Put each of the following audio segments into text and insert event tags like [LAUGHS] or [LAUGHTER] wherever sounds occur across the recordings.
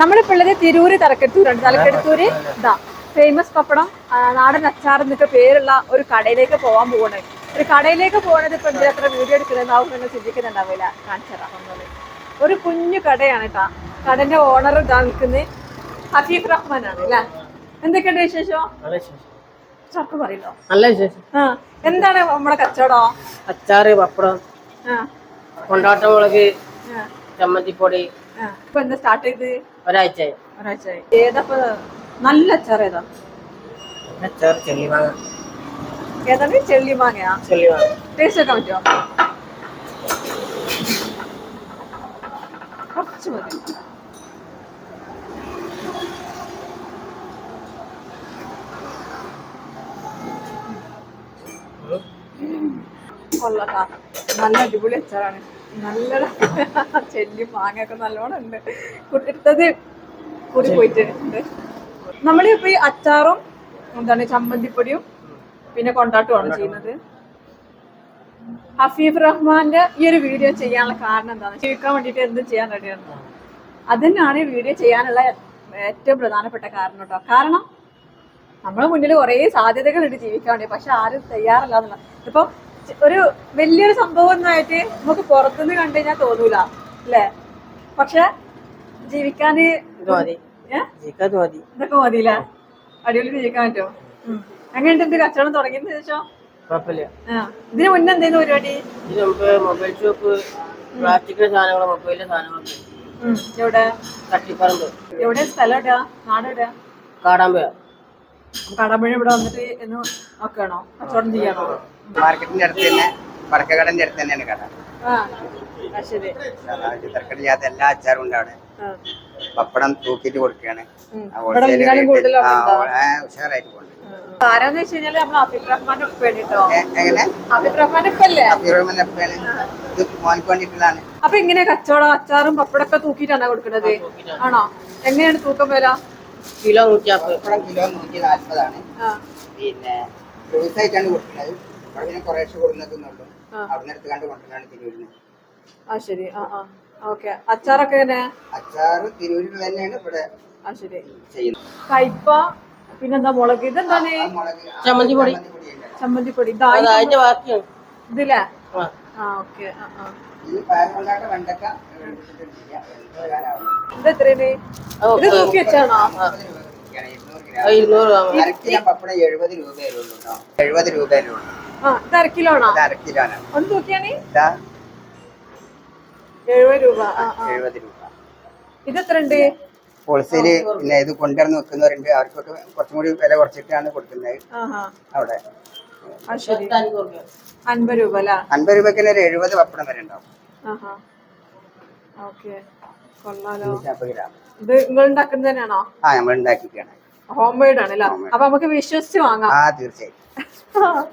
നമ്മളിപ്പോ ഉള്ളത് തിരൂര് തലക്കെടുത്തൂരാണ് തലക്കെടുത്തൂര് ഇതാ ഫേമസ് പപ്പടം നാടൻ അച്ചാർ എന്നൊക്കെ പേരുള്ള ഒരു കടയിലേക്ക് പോകാൻ പോകണേ ഒരു കടയിലേക്ക് പോകുന്നത് ഇപ്പൊ എന്തിനാ അത്ര വീഡിയോ എടുക്കുന്നതാവും നിങ്ങൾ ചിന്തിക്കുന്നുണ്ടാവില്ല. കാണിച്ചറാം ഒരു കുഞ്ഞു കടയാണ് കേട്ടാ കടന്റെ ഓണർ ഇതാ നിൽക്കുന്നത് ഹഫീഫ് റഹ്മാൻ ആണ് അല്ലേ? എന്തൊക്കെയുണ്ട് വിശേഷം? വിശേഷം. ചർക്ക് പറയല്ലോ. നല്ല വിശേഷം. ആ എന്താണ് നമ്മുടെ കച്ചവടം? അച്ചാറ് പപ്പടം കൊണ്ടാട്ടമുളക് കൊണ്ടാട്ട മുളക് ആ, ചമ്മന്തിപ്പൊടി. ഇപ്പൊ എന്താ സ്റ്റാർട്ട് ചെയ്ത് ഒരാഴ്ചയായി. ഒരാഴ്ചയായി. ഏതപ്പോ നല്ല അച്ചാർ ഏതാ? അച്ചാറ് ചെള്ളിമാങ്ങ ഏതാണ്? ചെള്ളി മാങ്ങയാ? ചെള്ളിമാങ്ങ ടേസ്റ്റ് ഒക്കെ പറ്റുമോ കുറച്ച് മതി. നല്ല അടിപൊളി അച്ചാറാണ്. നല്ല [LAUGHS] ചെല്ലി മാങ്ങയൊക്കെ നല്ലോണം ഉണ്ട്. എടുത്തത് കൂടി പോയിട്ട് നമ്മൾ നമ്മളിപ്പോ ഈ അച്ചാറും എന്താണ് ചമ്മന്തിപ്പൊടിയും പിന്നെ കൊണ്ടാട്ടുമാണ് ചെയ്യുന്നത്. ഹഫീഫ് റഹ്മാന്റെ ഈ ഒരു വീഡിയോ ചെയ്യാനുള്ള കാരണം എന്താണ്? ജീവിക്കാൻ വേണ്ടിയിട്ട് എന്തും ചെയ്യാൻ റെഡിയാണ്. അതിനാണ് ഈ വീഡിയോ ചെയ്യാനുള്ള ഏറ്റവും പ്രധാനപ്പെട്ട കാരണം കേട്ടോ. കാരണം നമ്മുടെ മുന്നിൽ കുറേ സാധ്യതകളുണ്ട് ജീവിക്കാൻ വേണ്ടി പക്ഷെ ആരും തയ്യാറല്ല എന്നുള്ള ഇപ്പൊ ഒരു വലിയൊരു സംഭവം ഒന്നായിട്ട് നമുക്ക് പുറത്തുനിന്ന് കണ്ടു കഴിഞ്ഞാൽ തോന്നൂല അല്ലേ? പക്ഷെ ജീവിക്കാന് മതി. ജീവിക്കാൻ മതി. ഇതൊക്കെ മതിയില്ല? അടിപൊളി ജീവിക്കാൻ പറ്റുമോ അങ്ങനെ എന്ത് കച്ചവടം തുടങ്ങിയതിന് ശേഷം കുഴപ്പമില്ല. ഇതിന് മുന്നേ എന്തായിരുന്നു പരിപാടി? ഇതിന് മുമ്പ് മൊബൈൽ ഷോപ്പ് പ്ലാസ്റ്റിക്കിന്റെ സാധനങ്ങൾ മൊബൈലിന്റെ സാധനങ്ങളൊക്കെ. ഉം. എവിടെ? തട്ടിപ്പറമ്പ് എവിടെ? സ്ഥലം എവിടെയാ? നാട് എവിടെയാ? കാടാമ്പ കടമ്പഴ ഇവിടെ വന്നിട്ട് എന്ന് നോക്കണോ കച്ചവടം ചെയ്യണോ? മാർക്കറ്റിന്റെ അടുത്ത് തന്നെ വടക്കകടന്റെ അടുത്ത് തന്നെയാണ് കട. ശരി. തിരക്കടില്ലാത്ത എല്ലാ അച്ചാറും ഉണ്ട് അവിടെ. പപ്പടം തൂക്കിട്ട് കൊടുക്കുകയാണ്. ഉഷാറായിട്ട് പോകുന്നുണ്ട്. ആരാന്ന് വെച്ച് കഴിഞ്ഞാൽ നമ്മൾ അഫീഫ് റഹ്മാന്റെ ഉപ്പയാണ് കേട്ടോ എങ്ങനെ? അഫീഫ് റഹ്മാന്റെ ഉപ്പല്ലേ അഭിറഹ്മാന്റെ അപ്പയാണ് ഇത് മോനിക്ക് വേണ്ടിയിട്ടുള്ളതാണ്. അപ്പൊ ഇങ്ങനെ കച്ചവടം? അച്ചാറും പപ്പടൊക്കെ തൂക്കിട്ടാണ് കൊടുക്കുന്നത് ആണോ? എങ്ങനെയാണ് തൂക്കം വില? കിലോ നൂറ്റി കിലോ നൂറ്റി നാല്പതാണ് ആ. പിന്നെ ദിവസമായിട്ടാണ് കൊടുക്കുന്നത്. പിന്നെ കുറേശ്ശെ കൊടുക്കുന്നതെന്നുള്ളൂ ആ. അവിടെ കൊണ്ടുവരാണ് തിരൂരിന് ആ ശരി. ആ ആ. ഓക്കെ. അച്ചാറൊക്കെ എങ്ങനെ അച്ചാറ് തിരൂരിൽ തന്നെയാണ് ഇവിടെ ആ ശരി. ചെയ്യുന്നത്. കയ്പ പിന്നെന്താ മുളക്? ഇതെന്താണ്? ഇതായി അതിന്റെ ബാക്കിയാണ് ഇതില്ലേ? ആ. ആ ഓക്കെ. ഇത് എത്രയാണ്? ഇത് തൂക്കി വെച്ചാണോ? രൂപ. ഇരുന്നൂറ് അര കിലോ പപ്പടം എഴുപത് രൂപയേ ഉള്ളൂ കേട്ടോ. എഴുപത് രൂപയേ ഉള്ളൂ. കിലോനാണ് ഒന്ന് ഇതാ എഴുപത് രൂപ. ആ ആ. എഴുപത് രൂപ. ഇത് എത്ര ഉണ്ട് ഹോൾസെയിൽ പിന്നെ ഇത് കൊണ്ടുവന്ന് വെക്കുന്നവരുണ്ട്. അവർക്കൊക്കെ കുറച്ചും കൂടി വില കുറച്ചിട്ടാണ് കൊടുക്കുന്നത്. അവിടെ. അൻപത് രൂപ അൻപത് രൂപക്ക് തന്നെ ഒരു എഴുപത് പപ്പടം വരെ ഉണ്ടാവും. ഇത് നിങ്ങൾ ഉണ്ടാക്കുന്നത് തന്നെയാണോ? ആ നമ്മൾ ഹോം മെയ്ഡ് ആണ് അല്ലേ അപ്പൊ നമുക്ക് വിശ്വസിച്ച് വാങ്ങാം. ആ തീർച്ചയായും [LAUGHS]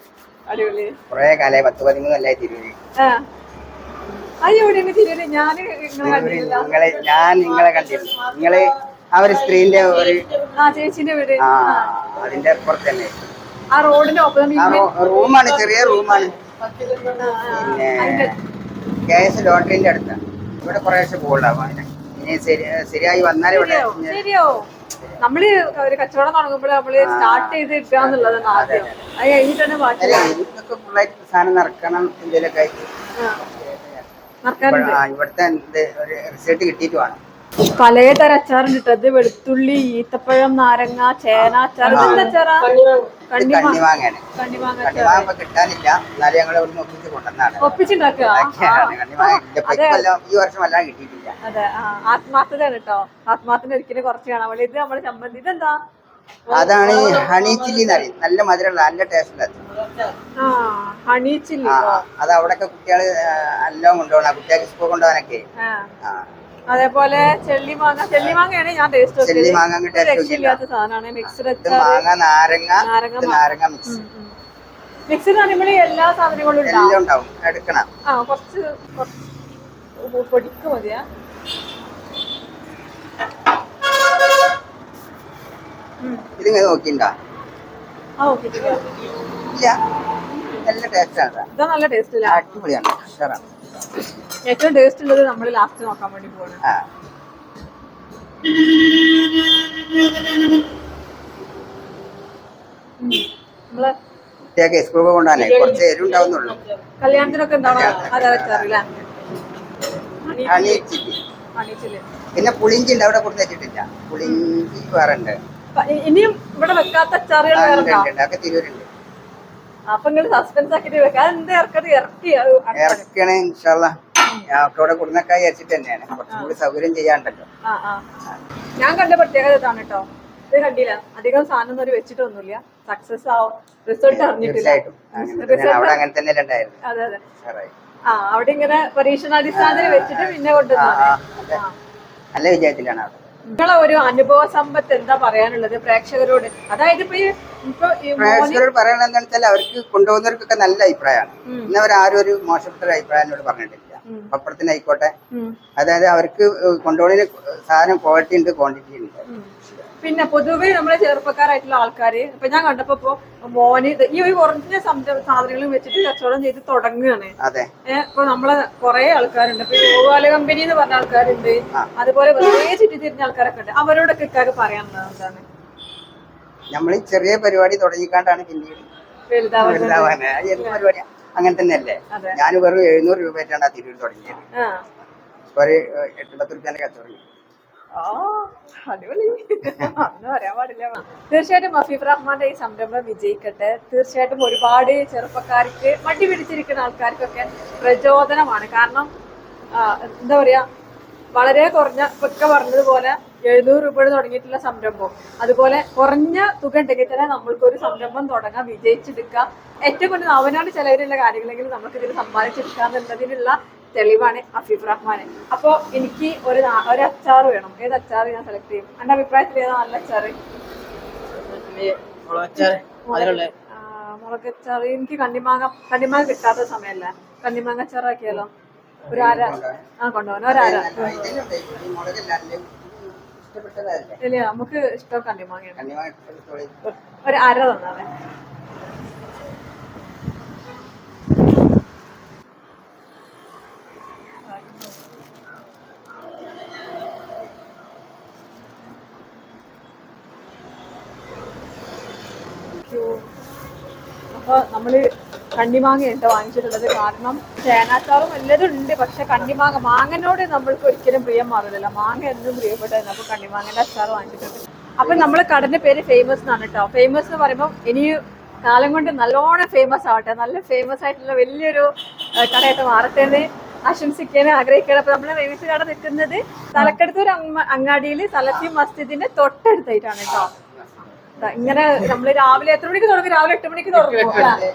അടിപൊളി. കുറേ കാലമായി പത്ത് പതിമൂന്ന് കൊല്ലായി തിരൂര്. ആ. അയ്യോ എവിടെയാണ് തിരിയൽ ഞാൻ നിങ്ങളെ തിരൂര് ഞാൻ നിങ്ങളെ കണ്ടിരുന്നു നിങ്ങൾ ആ ഒരു സ്ത്രീന്റെ ഒരു ആ ചേച്ചിന്റെ വീട്. ആ അതിന്റെ പുറത്ത് തന്നെ ആ റോഡിന്റെ റൂമാണ് ചെറിയ റൂമാണ്. പിന്നെ കെ എസ് ലോട്ടറിന്റെ അടുത്താണ്. ഇവിടെ കുറേശ്ശെ ബോൾഡാവും അതിന് ഇനി ശരിയായി വന്നാൽ ഇവിടെ ശരിയോ നമ്മൾ ഒരു കച്ചവടം തുടങ്ങുമ്പോൾ നമ്മൾ സ്റ്റാർട്ട് ചെയ്ത് ഇട്ടാന്നുള്ളതാണ് ആദ്യം. അത് കഴിഞ്ഞിട്ടാണ് ബാക്കി സാധനം നിറക്കണം എന്തെങ്കിലുമൊക്കെ ഇവിടുത്തെ റിസൾട്ട് കിട്ടിയിട്ട് വേണം. പലതരം അച്ചാറുണ്ട് കേട്ടോ. ഇത് വെളുത്തുള്ളി ഈത്തപ്പഴം നാരങ്ങ ചേന അച്ചാർ. ഇതെന്താ അച്ചാറാ? കിട്ടാനില്ല. എന്നാലും ഞങ്ങൾ ഒപ്പിച്ച് കൊണ്ടുവന്നാണ് ഒപ്പിച്ചുണ്ടാക്കുക? ഈ വർഷം എല്ലാം കിട്ടിയിട്ടില്ല. അതെ ആത്മാർത്ഥതയാണ് കേട്ടോ. ആത്മാർത്ഥന ഒരിക്കലും കുറച്ച് കാണാൻ വേണ്ടി ഇത് നമ്മുടെ ചമ്മന്തി. ഇതെന്താ? അതാണ് ഹണി ചില്ലി എന്ന് നല്ല മധുരമുള്ള നല്ല ടേസ്റ്റ് ഹണി ചില്ലി. അത് അവിടെയൊക്കെ കുട്ടികൾ എല്ലാം കൊണ്ടുപോകണം. കുട്ടികൾക്ക് സ്കൂൾ കൊണ്ടുപോകാനൊക്കെ. ആ. അതേപോലെ ചെള്ളി മാങ്ങ. ചെള്ളി മാങ്ങയാണ് ഞാൻ ടേസ്റ്റ് രക്ഷയില്ലാത്ത സാധനമാണ്. മിക്സഡ് മാങ്ങ നാരങ്ങ നാരങ്ങ മിക്സ് പറയുമ്പോൾ എല്ലാ സാധനങ്ങളും ഉണ്ടാവും. എടുക്കണം. ആ കുറച്ച് പൊടിക്ക് മതിയാ. ഇതിങ്ങനെ നോക്കിണ്ടാ? ആ ഓക്കെ ഇല്ല. നല്ല ടേസ്റ്റാണ് ഇതാ നല്ല ടേസ്റ്റ് അടിപൊളിയാണ്. ഉഷാറാണ് ഏറ്റവും ടേസ്റ്റ് ഉള്ളത് നമ്മൾ ലാസ്റ്റ് നോക്കാൻ വേണ്ടി പോകണം നമ്മൾ കുറച്ച് കല്യാണത്തിനൊക്കെ അണിയിച്ചിട്ട് അണിച്ചിൽ പിന്നെ പുളിഞ്ചി ഉണ്ട് അവിടെ കൊടുത്ത് വെച്ചിട്ടില്ല. പുളിഞ്ചി വേറെ ഉണ്ട്. ഇനിയും ഇവിടെ വെക്കാത്ത അച്ചാറുകൾ. അതൊക്കെ തിരൂരുണ്ട്. അപ്പൊ നിങ്ങൾ സസ്പെൻസ് ആക്കിട്ട് വെക്കാൻ എന്ത് ഇറക്കത് ഇറക്കി. അത് അടുത്ത- ഇറക്കണേ ഇൻഷാല്ല ഞങ്ങൾക്ക് അവിടെ കൊടുന്നൊക്കെ വിചാരിച്ചിട്ട് തന്നെയാണ്. കുറച്ചും കൂടി സൗകര്യം ചെയ്യാണ്ടല്ലോ. ഞാൻ കണ്ട പ്രത്യേകത ഇതാണ് കേട്ടോ ഇത് കണ്ടില്ല. അധികം സാധനം ഒരു വെച്ചിട്ടൊന്നുമില്ല സക്സസ് ആവും. റിസൾട്ട് അറിഞ്ഞിട്ടില്ല. അവിടെ അങ്ങനെ തന്നെ ഉണ്ടായിരുന്നു. അതെ അതെ. ആ അവിടെ ഇങ്ങനെ പരീക്ഷണാടിസ്ഥാനത്തിൽ വെച്ചിട്ട് പിന്നെ കൊണ്ടുവന്നു നല്ല വിജയത്തിലാണ് അവിടെ. നിങ്ങളെ ഒരു അനുഭവ സമ്പത്ത് എന്താ പറയാനുള്ളത് പ്രേക്ഷകരോട്? അതായത് ഇപ്പൊ ഈ ഇപ്പൊ ഈ മോന് പ്രേക്ഷകരോട് വെച്ചാൽ അവർക്ക് കൊണ്ടുപോകുന്നവർക്കൊക്കെ നല്ല അഭിപ്രായമാണ്. ഇന്ന് ആരും ഒരു മോശപ്പെട്ട ഒരു അഭിപ്രായം എന്നോട് പറഞ്ഞിട്ടില്ല. പപ്പടത്തിനായിക്കോട്ടെ ഉം, അതായത് അവർക്ക് കൊണ്ടുപോകുന്നതിന് സാധനം ക്വാളിറ്റി ഉണ്ട് ക്വാണ്ടിറ്റി ഉണ്ട്. ഉം. പിന്നെ പൊതുവേ നമ്മളെ ചെറുപ്പക്കാരായിട്ടുള്ള ആൾക്കാര് ഇപ്പൊ ഞാൻ കണ്ടപ്പോ ഇപ്പൊ മോന് ഈ ഒരു കുറഞ്ഞ സാധനങ്ങളും വെച്ചിട്ട് കച്ചവടം ചെയ്ത് തുടങ്ങുകയാണ് ഏഹ് ഇപ്പൊ നമ്മളെ കുറെ ആൾക്കാരുണ്ട്. ഇപ്പൊ ഓവാല കമ്പനി എന്ന് പറഞ്ഞ ആൾക്കാരുണ്ട്. അതുപോലെ വെറുതെ ചുറ്റി തിരിഞ്ഞ ആൾക്കാരൊക്കെ ഉണ്ട്. അവരോടൊക്കെ ഇക്കാർക്ക് പറയാനുള്ളത് എന്താണ്? നമ്മൾ ഈ ചെറിയ പരിപാടി തുടങ്ങിക്കാണ്ടാണ് പിന്നീട് വലുതാവാന് എന്ത് പരിപാടിയാ അങ്ങനെ തന്നെയല്ലേ. ഞാൻ വെറും എഴുന്നൂറ് രൂപയായിട്ടാണ് ആ തിരൂർ തുടങ്ങിയത്. ഒരു എട്ട് പത്ത് റുപ്യാന്റെ കച്ചവടം. തീർച്ചയായിട്ടും മഫീഫ് റഹ്മാന്റെ ഈ സംരംഭം വിജയിക്കട്ടെ. തീർച്ചയായിട്ടും ഒരുപാട് ചെറുപ്പക്കാർക്ക് മടി പിടിച്ചിരിക്കുന്ന ആൾക്കാർക്കൊക്കെ പ്രചോദനമാണ്. കാരണം എന്താ പറയാ വളരെ കുറഞ്ഞ ഇപ്പൊക്കെ പറഞ്ഞതുപോലെ എഴുന്നൂറ് രൂപ തുടങ്ങിയിട്ടുള്ള സംരംഭം. അതുപോലെ കുറഞ്ഞ തുക ഉണ്ടെങ്കിൽ തന്നെ നമ്മൾക്കൊരു സംരംഭം തുടങ്ങാം വിജയിച്ചെടുക്കാം. ഏറ്റവും കൂടുതൽ അവനാണ് ചെലവിലുള്ള കാര്യങ്ങളെങ്കിലും നമുക്ക് ഇതിൽ സമ്പാദിച്ചെടുക്കാം എന്നുള്ളതിനുള്ള തെളിവാണ് അഫീഫ് റഹ്മാൻ അപ്പോ എനിക്ക് ഒരു ഒരു അച്ചാർ വേണം. ഏത് അച്ചാർ ഞാൻ സെലക്ട് ചെയ്യും? എന്റെ അഭിപ്രായത്തിൽ ഏതാ നല്ല അച്ചാർ? മുളക് അച്ചാർ എനിക്ക് കണ്ണിമാങ്ങ കണ്ണിമാങ്ങ കിട്ടാത്ത സമയല്ല. കണ്ണിമാങ്ങ അച്ചാറാക്കിയാലോ? ഒരു അര. ആ കൊണ്ടുപോകാൻ ഒരു അര. ഇല്ല നമുക്ക് ഇഷ്ടം കണ്ണിമാങ്ങയാണ്. കണ്ണിമാങ്ങ. ഒരു അര തന്നാണ് അപ്പൊ നമ്മൾ കണ്ണിമാങ്ങ എന്താ വാങ്ങിച്ചിട്ടുള്ളത്. കാരണം ചേനാച്ചാറും എല്ലാതും ഉണ്ട്. പക്ഷെ കണ്ണിമാങ്ങ മാങ്ങനോട് നമ്മൾക്ക് ഒരിക്കലും പ്രിയം മാറില്ല മാങ്ങ എന്നും പ്രിയപ്പെട്ടതാണ്. അപ്പൊ കണ്ണിമാങ്ങന്റെ അച്ചാർ വാങ്ങിച്ചിട്ടുണ്ട്. അപ്പൊ നമ്മളെ കടന്റെ പേര് ഫേമസ് എന്നാണ് കേട്ടോ. ഫേമസ് എന്ന് പറയുമ്പോൾ ഇനി കാലം കൊണ്ട് നല്ലോണം ഫേമസ് ആവട്ടെ. നല്ല ഫേമസ് ആയിട്ടുള്ള വലിയൊരു കടയായിട്ട് മാറട്ടെ എന്ന് ആശംസിക്കാൻ ആഗ്രഹിക്കുകയാണ്. അപ്പൊ നമ്മളെ ഫേമസ് കട നിൽക്കുന്നത് തലക്കെടുത്തൂർ അങ്ങാടിയിൽ തലത്തി മസ്ജിദിന്റെ തൊട്ടടുത്തായിട്ടാണ് കേട്ടോ. ഇങ്ങനെ നമ്മൾ രാവിലെ എത്ര മണിക്ക് തുടങ്ങും? രാവിലെ എട്ട് മണിക്ക് തുടങ്ങും. അല്ലേ?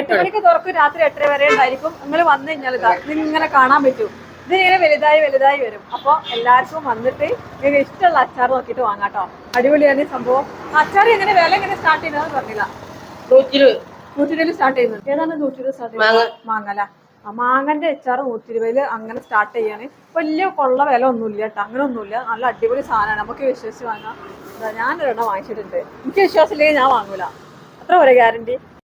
എട്ട് മണിക്ക് തുറക്കും രാത്രി എട്ടര വരെ ഉണ്ടായിരിക്കും. നിങ്ങൾ വന്നു കഴിഞ്ഞാൽ ഇങ്ങനെ കാണാൻ പറ്റും. ഇത് ഇങ്ങനെ വലുതായി വലുതായി വരും. അപ്പോൾ എല്ലാവർക്കും വന്നിട്ട് നിങ്ങൾക്ക് ഇഷ്ടമുള്ള അച്ചാർ നോക്കിയിട്ട് വാങ്ങാട്ടോ അടിപൊളിയാണ് സംഭവം. അച്ചാർ എങ്ങനെ? വില എങ്ങനെ സ്റ്റാർട്ട് ചെയ്യുന്നത് പറഞ്ഞില്ല. നൂറ്റി ഇരുപത് സ്റ്റാർട്ട് ചെയ്യുന്നത് ഏതാണ് നൂറ്റിരുപത് സ്റ്റാർട്ട് ചെയ്യുന്നത്? മാങ്ങല ആ മാങ്ങന്റെ നൂറ്റി ഇരുപതിൽ അങ്ങനെ സ്റ്റാർട്ട് ചെയ്യാണ്. വലിയ കൊള്ള വില ഒന്നുമില്ല കേട്ടോ അങ്ങനെ ഒന്നുമില്ല. നല്ല അടിപൊളി സാധനമാണ്. നമുക്ക് വിശ്വസിച്ച് വാങ്ങാം. ഞാൻ ഞാനൊരെണ്ണം വാങ്ങിച്ചിട്ടുണ്ട്. എനിക്ക് വിശ്വാസമില്ലെങ്കിൽ ഞാൻ വാങ്ങൂല. അത്ര ഒരു ഗ്യാരണ്ടി